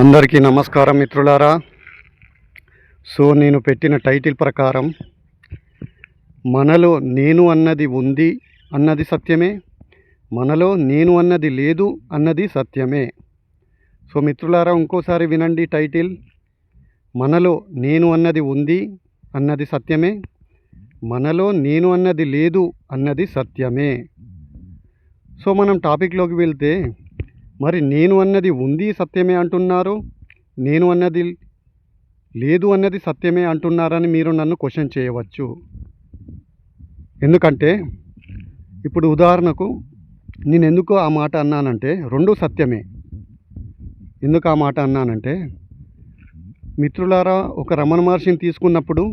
అందరికీ నమస్కారం మిత్రులారా. సో నేను పెట్టిన టైటిల్ ప్రకారం మనలో నేను అన్నది ఉంది అన్నది సత్యమే మనలో నేను అన్నది లేదు అన్నది సత్యమే. సో మిత్రులారా ఇంకోసారి వినండి టైటిల్. మనలో నేను అన్నది ఉంది అన్నది సత్యమే మనలో నేను అన్నది లేదు అన్నది సత్యమే. సో మనం టాపిక్లోకి వెళ్తే మరి నేను అన్నది ఉంది సత్యమే అంటున్నారు? నేను అన్నది లేదు అన్నది సత్యమే అంటున్నారని మీరు నన్ను క్వశ్చన్ చేయవచ్చు. ఎందుకంటే ఇప్పుడు ఉదాహరణకు నేను ఎందుకు ఆ మాట అన్నానంటే రెండు సత్యమే. ఎందుకు ఆ మాట అన్నానంటే మిత్రులారా ఒక రమణ మహర్షిని తీసుకున్నప్పుడు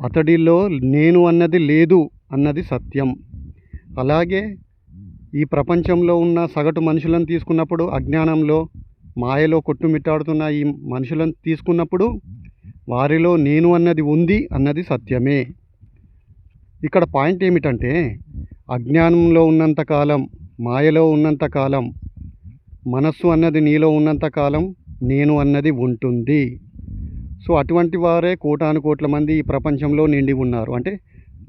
అతడిలో నేను అన్నది లేదు అన్నది సత్యం. అలాగే ఈ ప్రపంచంలో ఉన్న సగటు మనుషులను తీసుకున్నప్పుడు అజ్ఞానంలో మాయలో కొట్టుమిట్టాడుతున్న ఈ మనుషులను తీసుకున్నప్పుడు వారిలో నేను అన్నది ఉంది అన్నది సత్యమే. ఇక్కడ పాయింట్ ఏమిటంటే అజ్ఞానంలో ఉన్నంతకాలం మాయలో ఉన్నంతకాలం మనస్సు అన్నది నీలో ఉన్నంతకాలం నేను అన్నది ఉంటుంది. సో అటువంటి వారే కోటాను కోట్ల మంది ఈ ప్రపంచంలో నిండి ఉన్నారు. అంటే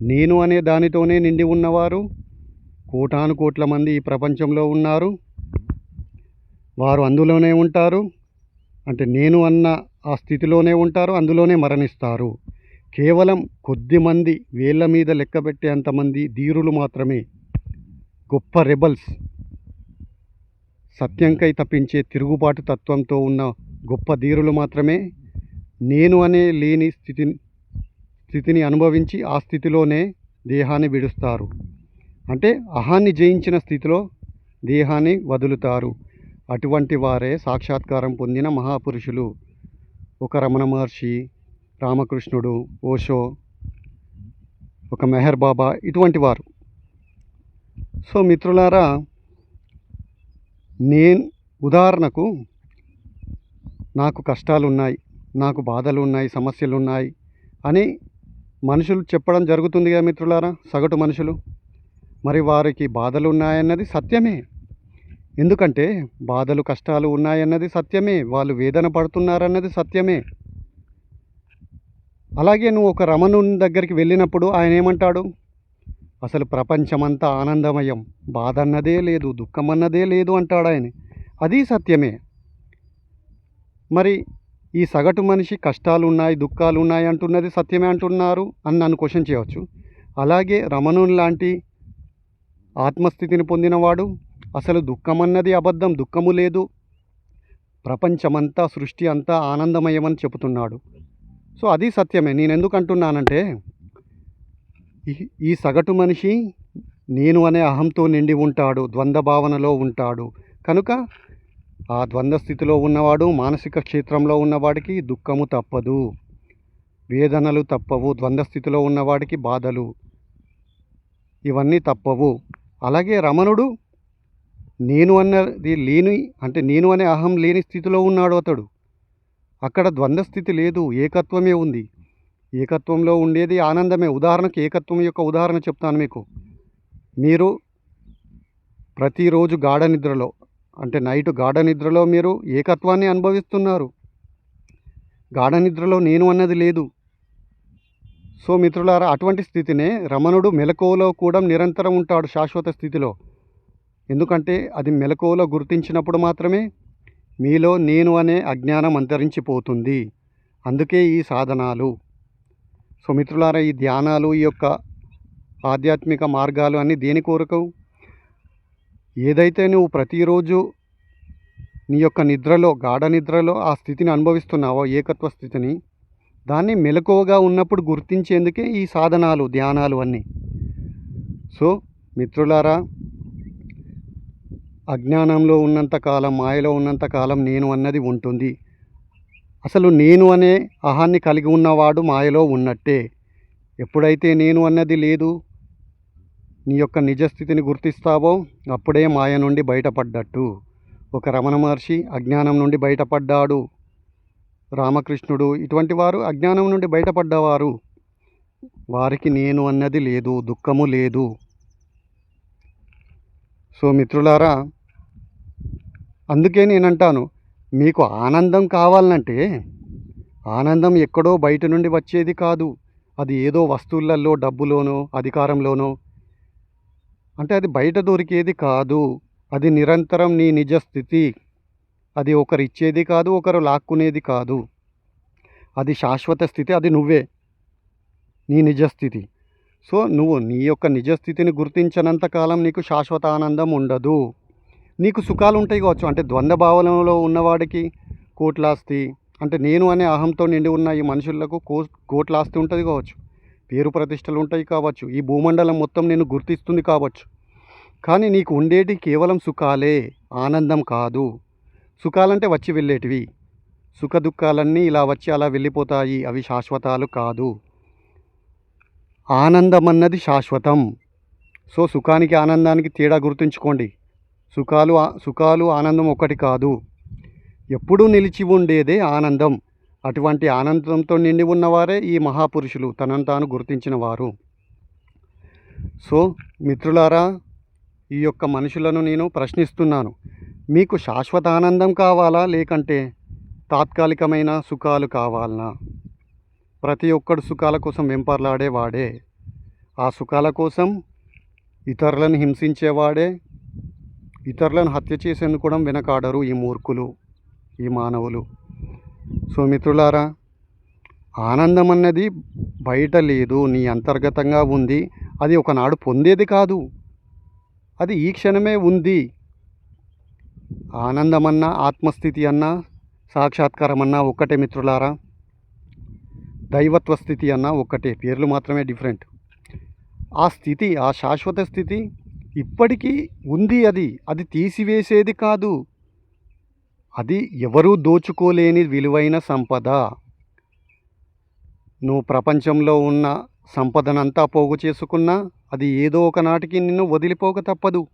నేను అనే దానితోనే నిండి ఉన్నవారు కోటాను కోట్ల మంది ఈ ప్రపంచంలో ఉన్నారు. వారు అందులోనే ఉంటారు. అంటే నేను అన్న ఆ స్థితిలోనే ఉంటారు అందులోనే మరణిస్తారు. కేవలం కొద్ది మంది వేళ్ళ మీద లెక్కబెట్టే అంతమంది ధీరులు మాత్రమే. గొప్ప రెబల్స్. సత్యంకై తప్పించే తిరుగుబాటు తత్వంతో ఉన్న గొప్ప ధీరులు మాత్రమే. నేను అనే లేని స్థితిని స్థితిని అనుభవించి ఆ స్థితిలోనే దేహాన్ని విడుస్తారు. అంటే అహాన్ని జయించిన స్థితిలో దేహాన్ని వదులుతారు. అటువంటి వారే సాక్షాత్కారం పొందిన మహాపురుషులు. ఒక రమణ మహర్షి రామకృష్ణుడు ఓషో ఒక మెహర్ బాబా ఇటువంటి వారు. సో మిత్రులారా నేను ఉదాహరణకు నాకు కష్టాలు ఉన్నాయి నాకు బాధలు ఉన్నాయి సమస్యలు ఉన్నాయి అని మనుషులు చెప్పడం జరుగుతుంది కదా మిత్రులారా సగటు మనుషులు? మరి వారికి బాధలు ఉన్నాయన్నది సత్యమే. ఎందుకంటే బాధలు కష్టాలు ఉన్నాయన్నది సత్యమే. వాళ్ళు వేదన పడుతున్నారన్నది సత్యమే. అలాగే నువ్వు ఒక రమణుని దగ్గరికి వెళ్ళినప్పుడు ఆయన ఏమంటాడు? అసలు ప్రపంచమంతా ఆనందమయం బాధ అన్నదే లేదు దుఃఖం అన్నదే లేదు అంటాడు ఆయన. అది సత్యమే. మరి ఈ సగటు మనిషి కష్టాలు ఉన్నాయి దుఃఖాలు ఉన్నాయి అంటున్నది సత్యమే అంటున్నారు? అని నన్ను క్వశ్చన్ చేయవచ్చు అలాగే రమణుని లాంటి ఆత్మస్థితిని పొందినవాడు అసలు దుఃఖమన్నది అబద్ధం దుఃఖము లేదు. ప్రపంచమంతా సృష్టి అంతా ఆనందమయమని చెబుతున్నాడు. సో అది సత్యమే. నేను ఎందుకు అంటున్నానంటే ఈ- సగటు మనిషి నేను అనే అహంతో నిండి ఉంటాడు ద్వంద్వ భావనలో ఉంటాడు. కనుక ఆ ద్వంద్వ స్థితిలో ఉన్నవాడు మానసిక క్షేత్రంలో ఉన్నవాడికి దుఃఖము తప్పదు. వేదనలు తప్పవు ద్వంద్వ స్థితిలో ఉన్నవాడికి బాధలు. ఇవన్నీ తప్పవు. అలాగే రమణుడు నేను అన్నది లేని అంటే నేను అనే అహం లేని స్థితిలో ఉన్నాడు అతడు. అక్కడ ద్వంద్వ స్థితి లేదు ఏకత్వమే ఉంది. ఏకత్వంలో ఉండేది ఆనందమే. ఉదాహరణకు ఏకత్వం యొక్క ఉదాహరణ చెప్తాను మీకు. మీరు ప్రతిరోజు గాఢ నిద్రలో అంటే నైట్ గాఢ నిద్రలో మీరు ఏకత్వాన్ని అనుభవిస్తున్నారు. గాఢ నిద్రలో నేను అన్నది లేదు. సో మిత్రులారా అటువంటి స్థితినే రమణుడు మెలకువలో కూడా నిరంతరం ఉంటాడు శాశ్వత స్థితిలో. ఎందుకంటే అది మెలకువలో గుర్తించినప్పుడు మాత్రమే మీలో నేను అనే అజ్ఞానం అంతరించిపోతుంది. అందుకే ఈ సాధనాలు. సో మిత్రులారా ఈ ధ్యానాలు ఈ యొక్క ఆధ్యాత్మిక మార్గాలు అన్నీ దేని కోరకు? ఏదైతే నువ్వు ప్రతిరోజు నీ యొక్క నిద్రలో గాఢ నిద్రలో ఆ స్థితిని అనుభవిస్తున్నావో ఏకత్వ స్థితిని దాన్ని మెలకువగా ఉన్నప్పుడు గుర్తించేందుకే ఈ సాధనాలు ధ్యానాలు అన్నీ. సో మిత్రులారా అజ్ఞానంలో ఉన్నంతకాలం మాయలో ఉన్నంతకాలం నేను అన్నది ఉంటుంది. అసలు నేను అనే అహాన్ని కలిగి ఉన్నవాడు మాయలో ఉన్నట్టే. ఎప్పుడైతే నేను అన్నది లేదు నీ యొక్క నిజస్థితిని గుర్తిస్తావో అప్పుడే మాయ నుండి బయటపడ్డట్టు. ఒక రమణ మహర్షి అజ్ఞానం నుండి బయటపడ్డాడు. రామకృష్ణుడు. ఇటువంటి వారు అజ్ఞానం నుండి బయటపడ్డవారు. వారికి నేను అన్నది లేదు దుఃఖము లేదు. సో మిత్రులారా అందుకే నేను అంటాను మీకు ఆనందం కావాలంటే ఆనందం ఎక్కడో బయట నుండి వచ్చేది కాదు. అది ఏదో వస్తువులలో డబ్బులోనో అధికారంలోనో. అంటే అది బయట దొరికేది కాదు. అది నిరంతరం నీ నిజ స్థితి అది ఒకరు ఇచ్చేది కాదు ఒకరు లాక్కునేది కాదు. అది శాశ్వత స్థితి అది నువ్వే. నీ నిజస్థితి. సో నువ్వు నీ యొక్క నిజస్థితిని గుర్తించనంత కాలం నీకు శాశ్వత ఆనందం ఉండదు. నీకు సుఖాలు ఉంటాయి కావచ్చు. అంటే ద్వంద్వ భావనలో ఉన్నవాడికి కోట్లాస్తి అంటే నేను అనే అహంతో నిండి ఉన్న ఈ మనుషులకు కో కోట్లాస్తి ఉంటుంది కావచ్చు. పేరు ప్రతిష్టలు ఉంటాయి కావచ్చు. ఈ భూమండలం మొత్తం నేను గుర్తిస్తుంది కావచ్చు. కానీ నీకు ఉండేటి కేవలం సుఖాలే ఆనందం కాదు. సుఖాలంటే వచ్చి వెళ్ళేటివి. సుఖ దుఃఖాలన్నీ ఇలా వచ్చి అలా వెళ్ళిపోతాయి. అవి శాశ్వతాలు కాదు. ఆనందం అన్నది శాశ్వతం. సో సుఖానికి ఆనందానికి తేడా గుర్తుంచుకోండి. సుఖాలు సుఖాలు ఆనందం ఒకటి కాదు. ఎప్పుడూ నిలిచి ఉండేదే ఆనందం. అటువంటి ఆనందంతో నిండి ఉన్నవారే ఈ మహాపురుషులు. తనను తాను గుర్తించిన వారు. సో మిత్రులారా ఈ యొక్క మనుషులను నేను ప్రశ్నిస్తున్నాను. మీకు శాశ్వత ఆనందం కావాలా? లేకంటే తాత్కాలికమైన సుఖాలు కావాలనా? ప్రతి ఒక్కడు సుఖాల కోసం వెంపర్లాడేవాడే. ఆ సుఖాల కోసం ఇతరులను హింసించేవాడే. ఇతరులను హత్య చేసేందుకు కూడా వెనకాడరు ఈ మూర్ఖులు ఈ మానవులు. సో మిత్రులారా ఆనందం అన్నది బయట లేదు నీ అంతర్గతంగా ఉంది. అది ఒకనాడు పొందేది కాదు. అది ఈ క్షణమే ఉంది. ఆనందమన్నా ఆత్మస్థితి అన్నా సాక్షాత్కారం అన్నా ఒక్కటే మిత్రులారా. దైవత్వ స్థితి అన్నా ఒక్కటే పేర్లు మాత్రమే డిఫరెంట్. ఆ స్థితి ఆ శాశ్వత స్థితి ఇప్పటికీ ఉంది అది. అది తీసివేసేది కాదు. అది ఎవరూ దోచుకోలేని విలువైన సంపద. నువ్వు ప్రపంచంలో ఉన్న సంపదనంతా పోగు చేసుకున్నా అది ఏదో ఒకనాటికి నిన్ను వదిలిపోక తప్పదు.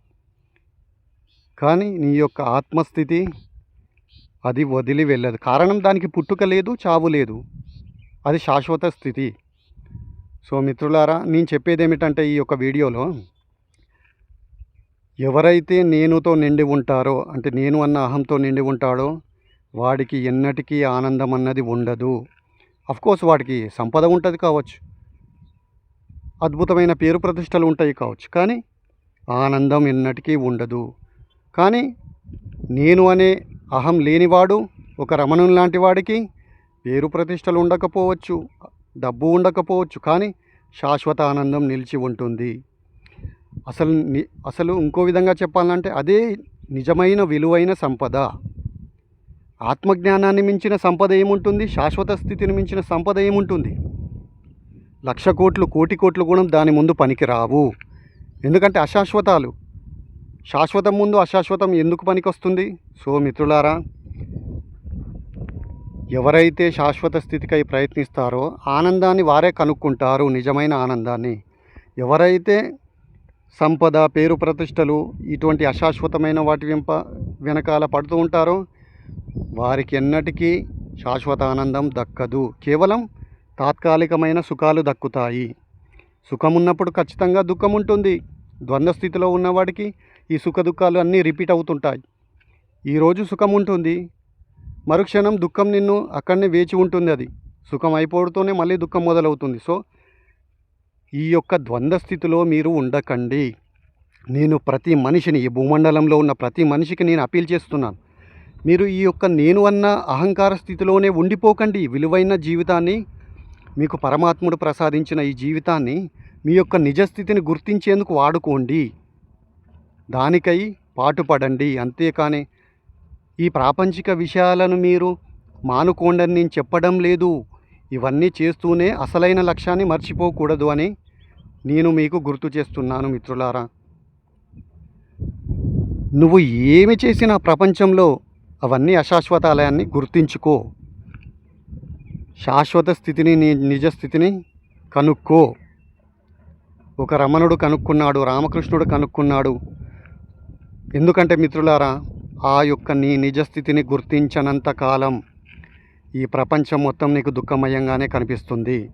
కానీ నీ యొక్క ఆత్మస్థితి అది వదిలి వెళ్ళదు. కారణం దానికి పుట్టుక లేదు చావు లేదు. అది శాశ్వత స్థితి. సో మిత్రులారా నేను చెప్పేది ఏమిటంటే ఈ యొక్క వీడియోలో ఎవరైతే నేనుతో నిండి ఉంటారో అంటే నేను అన్న అహంతో నిండి ఉంటాడో వాడికి ఎన్నటికీ ఆనందం అన్నది ఉండదు. కోర్స్ వాడికి సంపద ఉంటుంది కావచ్చు. అద్భుతమైన పేరు ప్రతిష్టలు ఉంటాయి కావచ్చు. కానీ ఆనందం ఎన్నటికీ ఉండదు. కానీ నేను అనే అహం లేనివాడు ఒక రమణుని లాంటి వాడికి పేరు ప్రతిష్టలు ఉండకపోవచ్చు డబ్బు ఉండకపోవచ్చు కానీ శాశ్వత ఆనందం నిలిచి ఉంటుంది. అసలు ని అసలు ఇంకో విధంగా చెప్పాలంటే అదే నిజమైన విలువైన సంపద. ఆత్మజ్ఞానాన్ని మించిన సంపద ఏముంటుంది? శాశ్వత స్థితిని మించిన సంపద ఏముంటుంది? లక్ష కోట్లు కోటి కోట్లు కూడా దాని ముందు పనికి రావు ఎందుకంటే అశాశ్వతాలు శాశ్వతం ముందు అశాశ్వతం ఎందుకు పనికొస్తుంది? సో మిత్రులారా ఎవరైతే శాశ్వత స్థితికై ప్రయత్నిస్తారో ఆనందాన్ని వారే కనుక్కుంటారు నిజమైన ఆనందాన్ని. ఎవరైతే సంపద పేరు ప్రతిష్టలు ఇటువంటి అశాశ్వతమైన వాటి వెంప వెనకాల పడుతూ ఉంటారో వారికి ఎన్నటికీ శాశ్వత ఆనందం దక్కదు. కేవలం తాత్కాలికమైన సుఖాలు దక్కుతాయి. సుఖం ఉన్నప్పుడు ఖచ్చితంగా దుఃఖం ఉంటుంది ద్వంద్వ స్థితిలో ఉన్నవాడికి ఈ సుఖ దుఃఖాలు అన్నీ రిపీట్ అవుతుంటాయి. ఈరోజు సుఖం ఉంటుంది. మరుక్షణం దుఃఖం నిన్ను అక్కడనే వేచి ఉంటుంది అది. సుఖం అయిపోవడంతోనే మళ్ళీ దుఃఖం మొదలవుతుంది. సో ఈ యొక్క ద్వంద్వ స్థితిలో మీరు ఉండకండి. నేను ప్రతి మనిషిని ఈ భూమండలంలో ఉన్న ప్రతి మనిషికి నేను అపీల్ చేస్తున్నాను. మీరు ఈ యొక్క నేను అన్న అహంకార స్థితిలోనే ఉండిపోకండి. విలువైన జీవితాన్ని మీకు పరమాత్ముడు ప్రసాదించిన ఈ జీవితాన్ని మీ యొక్క నిజస్థితిని గుర్తించేందుకు వాడుకోండి. దానికై పాటుపడండి. అంతేకాని ఈ ప్రాపంచిక విషయాలను మీరు మానుకోండని నేను చెప్పడం లేదు. ఇవన్నీ చేస్తూనే అసలైన లక్ష్యాన్ని మర్చిపోకూడదు అని నేను మీకు గుర్తు చేస్తున్నాను మిత్రులారా. నువ్వు ఏమి చేసినా ప్రపంచంలో అవన్నీ అశాశ్వతాలయాన్ని గుర్తించుకో. శాశ్వత స్థితిని నీ నిజ స్థితిని కనుక్కో. ఒక రమణుడు కనుక్కున్నాడు రామకృష్ణుడు కనుక్కున్నాడు. ఎందుకంటే మిత్రులారా ఆ యొక్క నీ నిజస్థితిని గుర్తించనంత కాలం ఈ ప్రపంచం మొత్తం నీకు దుఃఖమయంగానే కనిపిస్తుంది.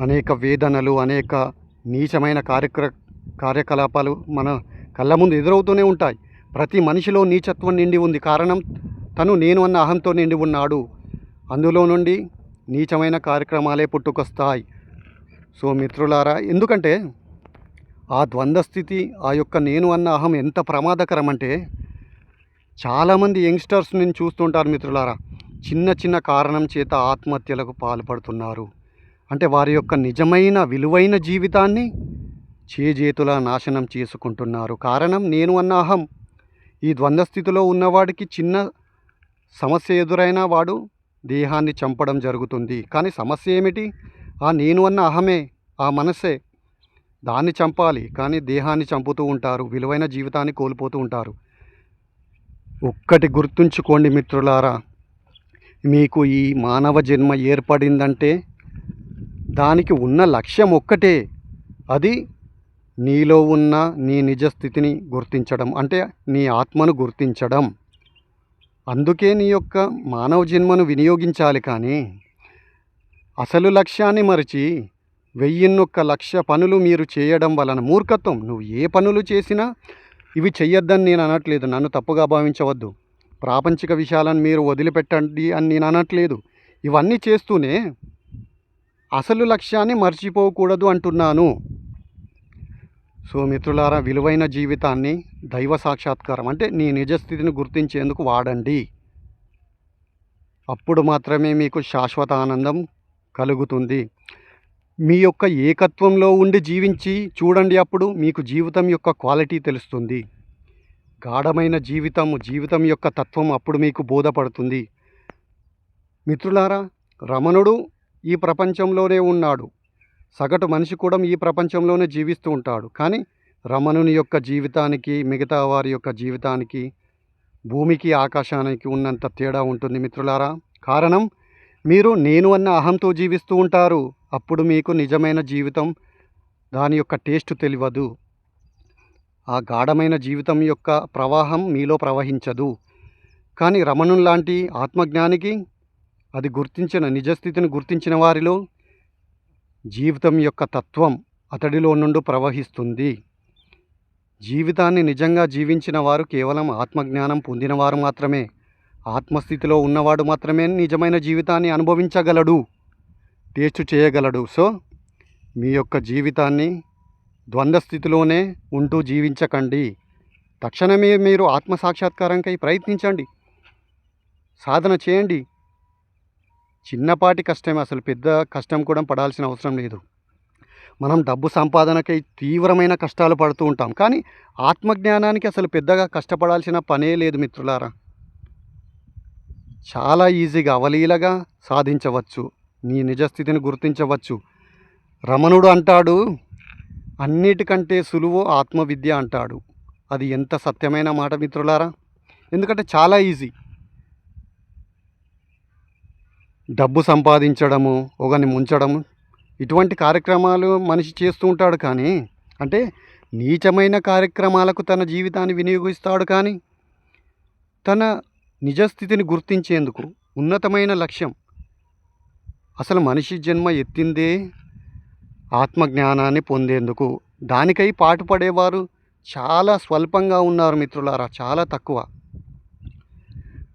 అనేక వేదనలు అనేక నీచమైన కార్యక్ర కార్యకలాపాలు మన కళ్ళ ముందు ఎదురవుతూనే ఉంటాయి. ప్రతి మనిషిలో నీచత్వం నిండి ఉంది. కారణం తను నేను అన్న అహంతో నిండి ఉన్నాడు. అందులో నుండి నీచమైన కార్యక్రమాలే పుట్టుకొస్తాయి. సో మిత్రులారా ఎందుకంటే ఆ ద్వంద్వస్థితి ఆ యొక్క నేను అన్న అహం ఎంత ప్రమాదకరం అంటే చాలామంది యంగ్స్టర్స్ నేను చూస్తుంటారు మిత్రులారా చిన్న చిన్న కారణం చేత ఆత్మహత్యలకు పాల్పడుతున్నారు. అంటే వారి యొక్క నిజమైన విలువైన జీవితాన్ని చేజేతుల నాశనం చేసుకుంటున్నారు. కారణం నేను అన్న అహం. ఈ ద్వంద్వస్థితిలో ఉన్నవాడికి చిన్న సమస్య ఎదురైనా వాడు దేహాన్ని చంపడం జరుగుతుంది. కానీ సమస్య ఏమిటి? ఆ నేను అన్న అహమే ఆ మనస్సే దాన్ని చంపాలి కానీ దేహాన్ని చంపుతూ ఉంటారు విలువైన జీవితాన్ని కోల్పోతూ ఉంటారు. ఒక్కటి గుర్తుంచుకోండి మిత్రులారా మీకు ఈ మానవ జన్మ ఏర్పడిందంటే దానికి ఉన్న లక్ష్యం ఒక్కటే అది నీలో ఉన్న నీ నిజ స్థితిని గుర్తించడం అంటే నీ ఆత్మను గుర్తించడం. అందుకే నీ యొక్క మానవ జన్మను వినియోగించాలి కానీ అసలు లక్ష్యాన్ని మరిచి వెయ్యిన్నొక్క లక్ష పనులు మీరు చేయడం వలన మూర్ఖత్వం. నువ్వు ఏ పనులు చేసినా ఇవి చెయ్యొద్దని నేను అనట్లేదు. నన్ను తప్పుగా భావించవద్దు. ప్రాపంచిక విషయాలను మీరు వదిలిపెట్టండి అని నేను అనట్లేదు. ఇవన్నీ చేస్తూనే అసలు లక్ష్యాన్ని మర్చిపోకూడదు అంటున్నాను. సో మిత్రులారా విలువైన జీవితాన్ని దైవ సాక్షాత్కారం అంటే నీ నిజస్థితిని గుర్తించేందుకు వాడండి. అప్పుడు మాత్రమే మీకు శాశ్వత ఆనందం కలుగుతుంది. మీ యొక్క ఏకత్వంలో ఉండి జీవించి చూడండి అప్పుడు మీకు జీవితం యొక్క క్వాలిటీ తెలుస్తుంది. గాఢమైన జీవితం జీవితం యొక్క తత్వం అప్పుడు మీకు బోధపడుతుంది. మిత్రులారా రమణుడు ఈ ప్రపంచంలోనే ఉన్నాడు. సగటు మనిషి కూడా ఈ ప్రపంచంలోనే జీవిస్తూ ఉంటాడు. కానీ రమణుని యొక్క జీవితానికి మిగతా వారి యొక్క జీవితానికి భూమికి ఆకాశానికి ఉన్నంత తేడా ఉంటుంది మిత్రులారా. కారణం మీరు నేను అన్న అహంతో జీవిస్తూ ఉంటారు. అప్పుడు మీకు నిజమైన జీవితం దాని యొక్క టేస్ట్ తెలియదు. ఆ గాఢమైన జీవితం యొక్క ప్రవాహం మీలో ప్రవహించదు. కానీ రమణుని లాంటి ఆత్మజ్ఞానికి అది గుర్తించిన నిజస్థితిని గుర్తించిన వారిలో జీవితం యొక్క తత్వం అతడిలో నుండి ప్రవహిస్తుంది. జీవితాన్ని నిజంగా జీవించిన వారు కేవలం ఆత్మజ్ఞానం పొందినవారు మాత్రమే. ఆత్మస్థితిలో ఉన్నవాడు మాత్రమే నిజమైన జీవితాన్ని అనుభవించగలడు. టేస్ట్ చేయగలడు. సో మీ యొక్క జీవితాన్ని ద్వంద్వ స్థితిలోనే ఉంటూ జీవించకండి. తక్షణమే మీరు ఆత్మ సాక్షాత్కారంకై ప్రయత్నించండి. సాధన చేయండి. చిన్నపాటి కష్టమే అసలు పెద్ద కష్టం కూడా పడాల్సిన అవసరం లేదు. మనం డబ్బు సంపాదనకై తీవ్రమైన కష్టాలు పడుతూ ఉంటాం. కానీ ఆత్మజ్ఞానానికి అసలు పెద్దగా కష్టపడాల్సిన పనే లేదు మిత్రులారా. చాలా ఈజీగా అవలీలగా సాధించవచ్చు. నీ నిజస్థితిని గుర్తించవచ్చు. రమణుడు అంటాడు అన్నిటికంటే సులువు ఆత్మవిద్య అంటాడు. అది ఎంత సత్యమైన మాట మిత్రులారా? ఎందుకంటే చాలా ఈజీ. డబ్బు సంపాదించడము ఒకరిని ముంచడము ఇటువంటి కార్యక్రమాలు మనిషి చేస్తూ ఉంటాడు కానీ అంటే నీచమైన కార్యక్రమాలకు తన జీవితాన్ని వినియోగిస్తాడు కానీ తన నిజస్థితిని గుర్తించేందుకు ఉన్నతమైన లక్ష్యం అసలు మనిషి జన్మ ఎత్తిందే ఆత్మజ్ఞానాన్ని పొందేందుకు. దానికై పాటుపడేవారు చాలా స్వల్పంగా ఉన్నారు మిత్రులారా చాలా తక్కువ.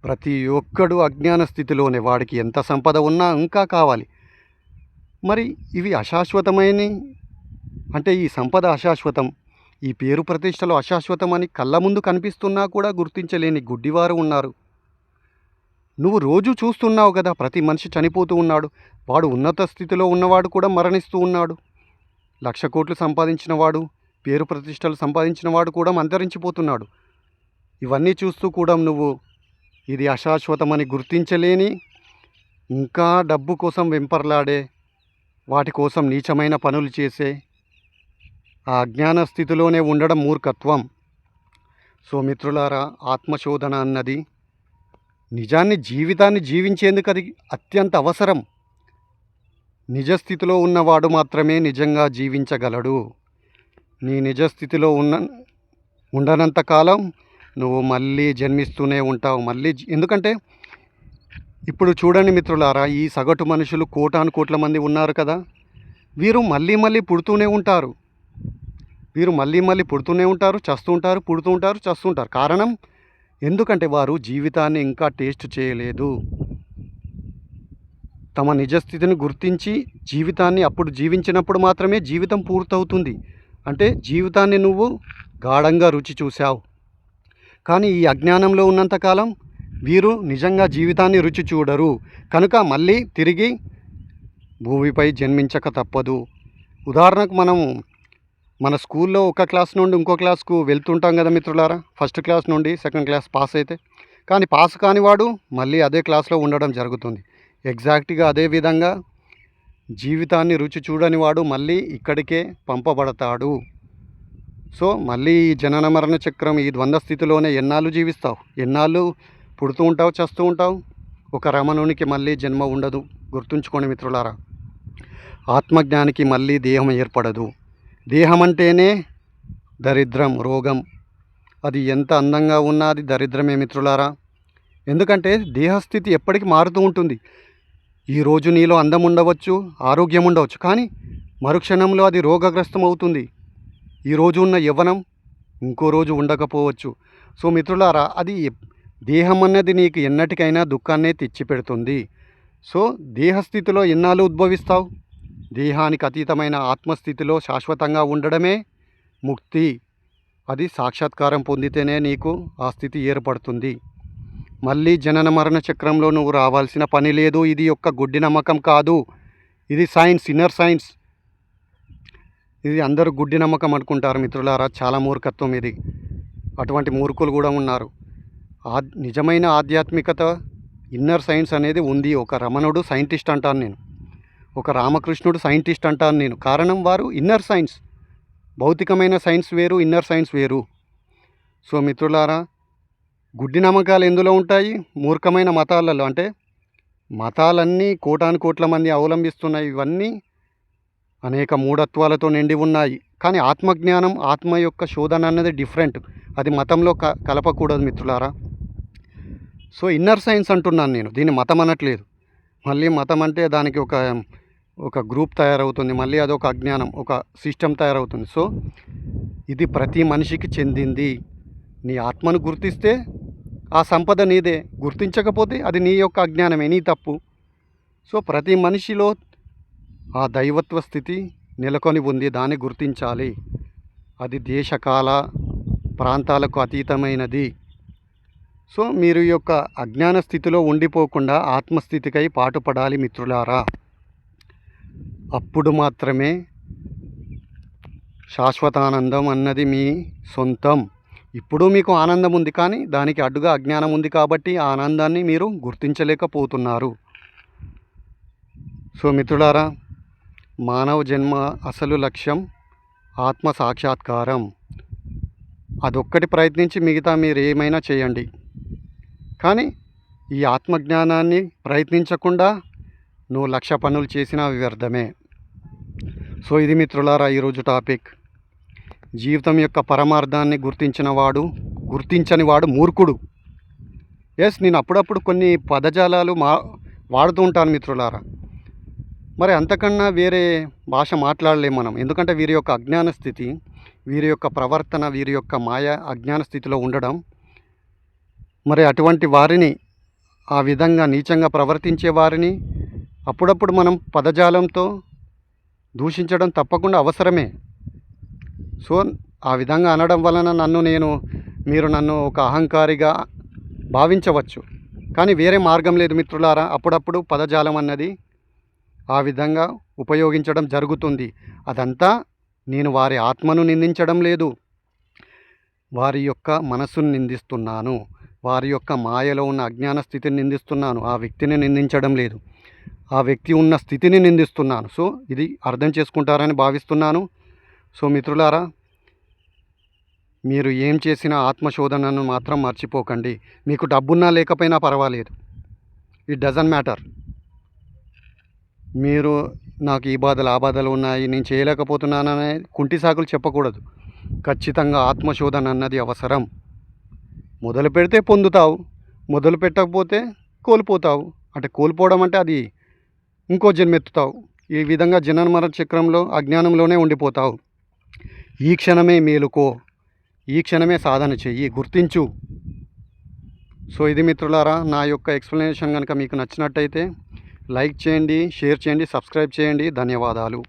ప్రతి ఒక్కడు అజ్ఞాన స్థితిలోనే వాడికి ఎంత సంపద ఉన్నా ఇంకా కావాలి. మరి ఇవి అశాశ్వతమైన అంటే ఈ సంపద అశాశ్వతం ఈ పేరు ప్రతిష్టలు అశాశ్వతం అని కళ్ళ ముందు కనిపిస్తున్నా కూడా గుర్తించలేని గుడ్డివారు ఉన్నారు. నువ్వు రోజు చూస్తున్నావు కదా ప్రతి మనిషి చనిపోతూ ఉన్నాడు. వాడు ఉన్నత స్థితిలో ఉన్నవాడు కూడా మరణిస్తూ ఉన్నాడు. లక్ష కోట్లు సంపాదించినవాడు పేరు ప్రతిష్టలు సంపాదించిన వాడు కూడా అంతరించిపోతున్నాడు ఇవన్నీ చూస్తూ కూడా నువ్వు ఇది అశాశ్వతమని గుర్తించలేని ఇంకా డబ్బు కోసం వెంపర్లాడే వాటి కోసం నీచమైన పనులు చేసే ఆ అజ్ఞాన స్థితిలోనే ఉండడం మూర్ఖత్వం. సో మిత్రులారా ఆత్మశోధన అన్నది నిజాన్ని జీవితాన్ని జీవించేందుకు అది అత్యంత అవసరం. నిజస్థితిలో ఉన్నవాడు మాత్రమే నిజంగా జీవించగలడు. నీ నిజస్థితిలో ఉన్న ఉండనంత కాలం నువ్వు మళ్ళీ జన్మిస్తూనే ఉంటావు. మళ్ళీ ఎందుకంటే ఇప్పుడు చూడండి మిత్రులారా ఈ సగటు మనుషులు కోటాను కోట్ల మంది ఉన్నారు కదా. వీరు మళ్ళీ మళ్ళీ పుడుతూనే ఉంటారు. వీరు మళ్ళీ మళ్ళీ పుడుతూనే ఉంటారు చస్తూ ఉంటారు పుడుతూ ఉంటారు చస్తుంటారు కారణం ఎందుకంటే వారు జీవితాన్ని ఇంకా టేస్ట్ చేయలేదు. తమ నిజస్థితిని గుర్తించి జీవితాన్ని అప్పుడు జీవించినప్పుడు మాత్రమే జీవితం పూర్తవుతుంది. అంటే జీవితాన్ని నువ్వు గాఢంగా రుచి చూశావు. కానీ ఈ అజ్ఞానంలో ఉన్నంతకాలం వీరు నిజంగా జీవితాన్ని రుచి చూడరు. కనుక మళ్ళీ తిరిగి భూమిపై జన్మించక తప్పదు. ఉదాహరణకు మనం మన స్కూల్లో ఒక క్లాస్ నుండి ఇంకో క్లాస్కు వెళ్తుంటాం కదా మిత్రులారా? ఫస్ట్ క్లాస్ నుండి సెకండ్ క్లాస్ పాస్ అయితే. కానీ పాస్ కానివాడు మళ్ళీ అదే క్లాస్లో ఉండడం జరుగుతుంది. ఎగ్జాక్ట్గా అదే విధంగా జీవితాన్ని రుచి చూడని వాడు మళ్ళీ ఇక్కడికే పంపబడతాడు. సో మళ్ళీ ఈ జనన మరణ చక్రం ఈ ద్వంద్వ స్థితిలోనే ఎన్నాళ్ళు జీవిస్తావు? ఎన్నాళ్ళు పుడుతూ ఉంటావు చేస్తూ ఉంటావు? ఒక రమణునికి మళ్ళీ జన్మ ఉండదు. గుర్తుంచుకోండి మిత్రులారా. ఆత్మజ్ఞానికి మళ్ళీ దేహం ఏర్పడదు. దేహం అంటేనే దరిద్రం రోగం. అది ఎంత అందంగా ఉన్నా అది దరిద్రమే మిత్రులారా. ఎందుకంటే దేహస్థితి ఎప్పటికీ మారుతూ ఉంటుంది. ఈరోజు నీలో అందం ఉండవచ్చు ఆరోగ్యం ఉండవచ్చు కానీ మరుక్షణంలో అది రోగగ్రస్తం అవుతుంది ఈరోజు ఉన్న యవ్వనం ఇంకో రోజు ఉండకపోవచ్చు. సో మిత్రులారా అది దేహం అన్నది నీకు ఎన్నటికైనా దుఃఖాన్నే తెచ్చిపెడుతుంది. సో దేహస్థితిలో ఎన్నాళ్ళు ఉద్భవిస్తావు? దేహానికి అతీతమైన ఆత్మస్థితిలో శాశ్వతంగా ఉండడమే ముక్తి. అది సాక్షాత్కారం పొందితేనే నీకు ఆ స్థితి ఏర్పడుతుంది. మళ్ళీ జనన మరణ చక్రంలో నువ్వు రావాల్సిన పని లేదు. ఇది యొక్క గుడ్డి నమ్మకం కాదు. ఇది సైన్స్ ఇన్నర్ సైన్స్. ఇది అందరూ గుడ్డి నమ్మకం అనుకుంటారు మిత్రులారా. చాలా మూర్ఖత్వం ఇది. అటువంటి మూర్ఖులు కూడా ఉన్నారు. ఆ నిజమైన ఆధ్యాత్మికత ఇన్నర్ సైన్స్ అనేది ఉంది. ఒక రమణుడు సైంటిస్ట్ అంటాను నేను. ఒక రామకృష్ణుడు సైంటిస్ట్ అంటాను నేను. కారణం వారు ఇన్నర్ సైన్స్. భౌతికమైన సైన్స్ వేరు ఇన్నర్ సైన్స్ వేరు. సో మిత్రులారా గుడ్డి నమ్మకాలు ఎందులో ఉంటాయి? మూర్ఖమైన మతాలలో. అంటే మతాలన్నీ కోటాను కోట్ల మంది అవలంబిస్తున్నాయి. ఇవన్నీ అనేక మూఢత్వాలతో నిండి ఉన్నాయి. కానీ ఆత్మజ్ఞానం ఆత్మ యొక్క శోధన అన్నది డిఫరెంట్. అది మతంలో క కలపకూడదు మిత్రులారా. సో ఇన్నర్ సైన్స్ అంటున్నాను నేను. దీన్ని మతం అనట్లేదు. మళ్ళీ మతం అంటే దానికి ఒక ఒక గ్రూప్ తయారవుతుంది మళ్ళీ అదొక అజ్ఞానం ఒక సిస్టమ్ తయారవుతుంది. సో ఇది ప్రతి మనిషికి చెందింది. నీ ఆత్మను గుర్తిస్తే ఆ సంపద నీదే. గుర్తించకపోతే అది నీ యొక్క అజ్ఞానమే నీ తప్పు. సో ప్రతి మనిషిలో ఆ దైవత్వ స్థితి నెలకొని ఉంది దాన్ని గుర్తించాలి. అది దేశకాల ప్రాంతాలకు అతీతమైనది. సో మీరు యొక్క అజ్ఞాన స్థితిలో ఉండిపోకుండా ఆత్మస్థితికై పాటుపడాలి మిత్రులారా. అప్పుడు మాత్రమే శాశ్వతానందం అన్నది మీ సొంతం. ఇప్పుడు మీకు ఆనందం ఉంది కానీ దానికి అడ్డుగా అజ్ఞానం ఉంది కాబట్టి ఆ ఆనందాన్ని మీరు గుర్తించలేకపోతున్నారు. సో మిత్రులారా మానవ జన్మ అసలు లక్ష్యం ఆత్మ సాక్షాత్కారం. అదొక్కటి ప్రయత్నించి మిగతా మీరు ఏమైనా చేయండి. కానీ ఈ ఆత్మజ్ఞానాన్ని ప్రయత్నించకుండా నువ్వు లక్ష పనులు చేసినా వ్యర్థమే. సో ఇది మిత్రులారా ఈరోజు టాపిక్. జీవితం యొక్క పరమార్థాన్ని గుర్తించిన వాడు గుర్తించని వాడు మూర్ఖుడు. ఎస్ నేను అప్పుడప్పుడు కొన్ని పదజాలాలు మా వాడుతూ ఉంటాను మిత్రులారా. మరి అంతకన్నా వేరే భాష మాట్లాడలేము మనం. ఎందుకంటే వీరి యొక్క అజ్ఞాన స్థితి వీరి యొక్క ప్రవర్తన వీరి యొక్క మాయ అజ్ఞాన స్థితిలో ఉండడం మరి అటువంటి వారిని ఆ విధంగా నీచంగా ప్రవర్తించే వారిని అప్పుడప్పుడు మనం పదజాలంతో దూషించడం తప్పకుండా అవసరమే. సో ఆ విధంగా అనడం వలన నన్ను నేను మీరు నన్ను ఒక అహంకారిగా భావించవచ్చు. కానీ వేరే మార్గం లేదు మిత్రులారా. అప్పుడప్పుడు పదజాలం అన్నది ఆ విధంగా ఉపయోగించడం జరుగుతుంది. అదంతా నేను వారి ఆత్మను నిందించడం లేదు. వారి యొక్క మనస్సును నిందిస్తున్నాను. వారి యొక్క మాయలో ఉన్న అజ్ఞాన స్థితిని నిందిస్తున్నాను. ఆ వ్యక్తిని నిందించడం లేదు. ఆ వ్యక్తి ఉన్న స్థితిని నిందిస్తున్నాను. సో ఇది అర్థం చేసుకుంటారని భావిస్తున్నాను. సో మిత్రులారా మీరు ఏం చేసినా ఆత్మశోధనను మాత్రం మర్చిపోకండి. మీకు డబ్బున్నా లేకపోయినా పర్వాలేదు. ఇట్ డజన్ మ్యాటర్ మీరు నాకు ఈ బాధలు ఆ బాధలు ఉన్నాయి నేను చేయలేకపోతున్నాననే కుంటి సాకులు చెప్పకూడదు. ఖచ్చితంగా ఆత్మశోధన అన్నది అవసరం. మొదలు పెడితే పొందుతావు మొదలు పెట్టకపోతే కోల్పోతావు. అంటే కోల్పోవడం అంటే అది ఇంకో జన్మెత్తుతావు. ఈ విధంగా జనన మరణ చక్రంలో అజ్ఞానంలోనే ఉండిపోతావు. ఈ క్షణమే మేలుకో ఈ క్షణమే సాధన చెయ్యి. గుర్తించు. సో ఇది మిత్రులారా నా యొక్క ఎక్స్ప్లెనేషన్ కనుక మీకు నచ్చినట్టయితే లైక్ చేయండి షేర్ చేయండి సబ్స్క్రైబ్ చేయండి. ధన్యవాదాలు.